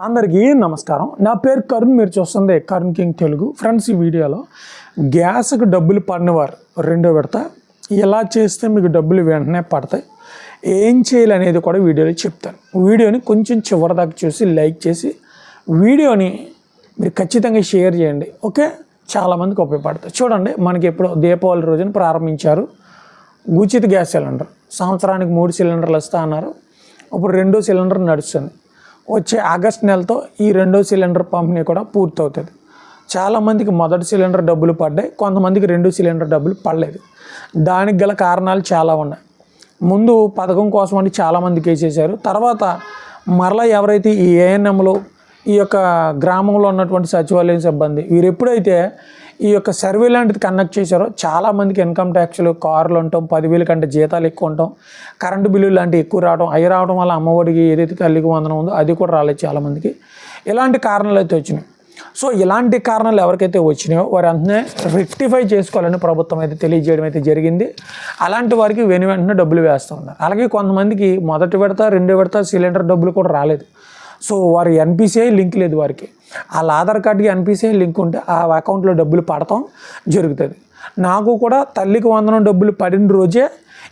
అందరికీ నమస్కారం. నా పేరు కరుణ్ మీరు చూస్తుంది కరుణ్ కింగ్ తెలుగు. ఫ్రెండ్స్ ఈ వీడియోలో గ్యాస్కు డబ్బులు పడినవారు రెండో విడత. ఎలా చేస్తే మీకు డబ్బులు వెంటనే పడతాయి. ఏం చేయాలి అనేది కూడా వీడియోలో చెప్తాను. వీడియోని కొంచెం చివరి దాకా చూసి లైక్ చేసి వీడియోని మీరు ఖచ్చితంగా షేర్ చేయండి. ఓకే? చాలామందికి ఉపయోగపడతాయి. చూడండి మనకి ఎప్పుడు దీపావళి రోజున ప్రారంభించారు. ఉచిత గ్యాస్ సిలిండర్. సంవత్సరానికి మూడు సిలిండర్లు వస్తా అన్నారు. ఇప్పుడు రెండో సిలిండర్ నడుస్తుంది. వచ్చే ఆగస్ట్ నెలతో ఈ రెండో సిలిండర్ పంపిణీ కూడా పూర్తవుతుంది. చాలామందికి మొదటి సిలిండర్ డబ్బులు పడ్డాయి కొంతమందికి రెండు సిలిండర్ డబ్బులు పడలేదు. దానికి గల కారణాలు చాలా ఉన్నాయి. ముందు పథకం కోసం అని చాలామందికి వేసేసారు తర్వాత మరలా ఎవరైతే ఈ ఏఎన్ఎంలో ఈ యొక్క గ్రామంలో ఉన్నటువంటి సచివాలయం సిబ్బంది వీరు ఎప్పుడైతే ఈ యొక్క సర్వే లాంటిది కండక్ట్ చేశారో చాలామందికి ఇన్కమ్ ట్యాక్స్లు కార్లు ఉంటాం పదివేల కంటే జీతాలు ఎక్కువ ఉంటాం కరెంటు బిల్లులు లాంటివి ఎక్కువ రావడం అవి రావడం వల్ల అమ్మఒడికి ఏదైతే తల్లికి వందనం ఉందో అది కూడా రాలేదు చాలామందికి. ఇలాంటి కారణాలు అయితే వచ్చినాయి. సో ఇలాంటి కారణాలు ఎవరికైతే వచ్చినాయో వారు అంతనే రెక్టిఫై చేసుకోవాలని ప్రభుత్వం అయితే తెలియజేయడం అయితే జరిగింది. అలాంటి వారికి వెను వెంటనే డబ్బులు వేస్తూ ఉన్నారు. అలాగే కొంతమందికి మొదటి విడత రెండో విడత సిలిండర్ డబ్బులు కూడా రాలేదు. సో వారి ఎన్పిసిఐ లింక్ లేదు వారికి. వాళ్ళ ఆధార్ కార్డుకి ఎన్పిసిఐ లింక్ ఉంటే ఆ అకౌంట్లో డబ్బులు పడటం జరుగుతుంది. నాకు కూడా తల్లికి వందనం డబ్బులు పడిన రోజే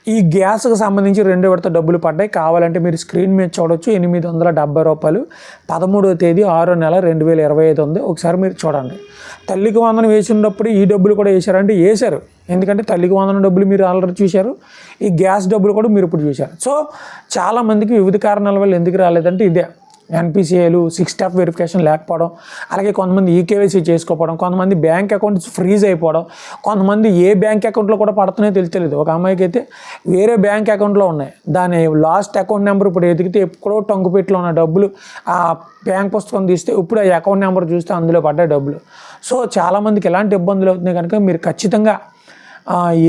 ఈ గ్యాస్కి సంబంధించి రెండు విడత డబ్బులు పడ్డాయి. కావాలంటే మీరు స్క్రీన్ మీద చూడొచ్చు. ఎనిమిది వందల డెబ్బై రూపాయలు పదమూడవ తేదీ ఆరో నెల రెండు వేల ఇరవై ఐదు ఉంది. ఒకసారి మీరు చూడండి. తల్లికి వందనం వేసినప్పుడు ఈ డబ్బులు కూడా వేశారంటే వేశారు. ఎందుకంటే తల్లికి వందనం డబ్బులు మీరు ఆల్రెడీ చూశారు. ఈ గ్యాస్ డబ్బులు కూడా మీరు ఇప్పుడు చూశారు. సో చాలామందికి వివిధ కారణాల వల్ల ఎందుకు రాలేదంటే ఇదే. ఎన్పిసిఐలు సిక్స్ స్టాప్ వెరిఫికేషన్ లేకపోవడం అలాగే కొంతమంది ఈకేవైసీ చేసుకోకపోవడం కొంతమంది బ్యాంక్ అకౌంట్స్ ఫ్రీజ్ అయిపోవడం కొంతమంది ఏ బ్యాంక్ అకౌంట్లో కూడా పడుతున్నాయో తెలియలేదు ఒక అమ్మాయికి అయితే వేరే బ్యాంక్ అకౌంట్లో ఉన్నాయి. దాని లాస్ట్ అకౌంట్ నెంబర్ ఇప్పుడు ఎదిగితే ఎప్పుడో టంగుపెట్లో ఉన్న డబ్బులు ఆ బ్యాంక్ పుస్తకం తీస్తే ఇప్పుడు ఆ అకౌంట్ నెంబర్ చూస్తే అందులో పడ్డ డబ్బులు. సో చాలామందికి ఎలాంటి ఇబ్బందులు అవుతున్నాయి కనుక మీరు ఖచ్చితంగా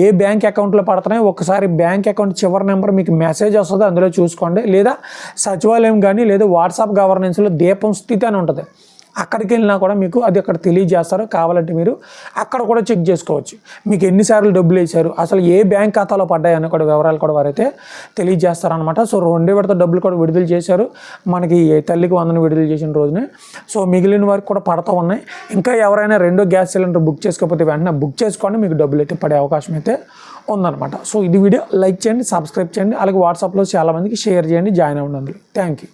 ఏ బ్యాంక్ అకౌంట్లో పడుతున్నాయో ఒకసారి బ్యాంక్ అకౌంట్ చివరి నెంబర్ మీకు మెసేజ్ వస్తుంది అందులో చూసుకోండి. లేదా సచివాలయం కానీ లేదా వాట్సాప్ గవర్నెన్స్లో దీపం స్థితి అని ఉంటుంది. అక్కడికి వెళ్ళినా కూడా మీకు అది అక్కడ తెలియజేస్తారు. కావాలంటే మీరు అక్కడ కూడా చెక్ చేసుకోవచ్చు. మీకు ఎన్నిసార్లు డబ్బులు వేశారు అసలు ఏ బ్యాంక్ ఖాతాలో పడ్డాయి అని కూడా వివరాలు కూడా వారైతే తెలియజేస్తారనమాట సో రెండే విడత డబ్బులు కూడా విడుదల చేశారు. మనకి తల్లికి వందన విడుదల చేసిన రోజునే. సో మిగిలిన వారికి కూడా పడతా ఉన్నాయి. ఇంకా ఎవరైనా రెండో గ్యాస్ సిలిండర్ బుక్ చేసుకోకపోతే వెంటనే బుక్ చేసుకోండి మీకు డబ్బులు అయితే పడే అవకాశం అయితే ఉందన్నమాట. సో ఇది వీడియో లైక్ చేయండి సబ్స్క్రైబ్ చేయండి. అలాగే వాట్సాప్లో చాలామందికి షేర్ చేయండి జాయిన్ అవ్వండి థ్యాంక్ యూ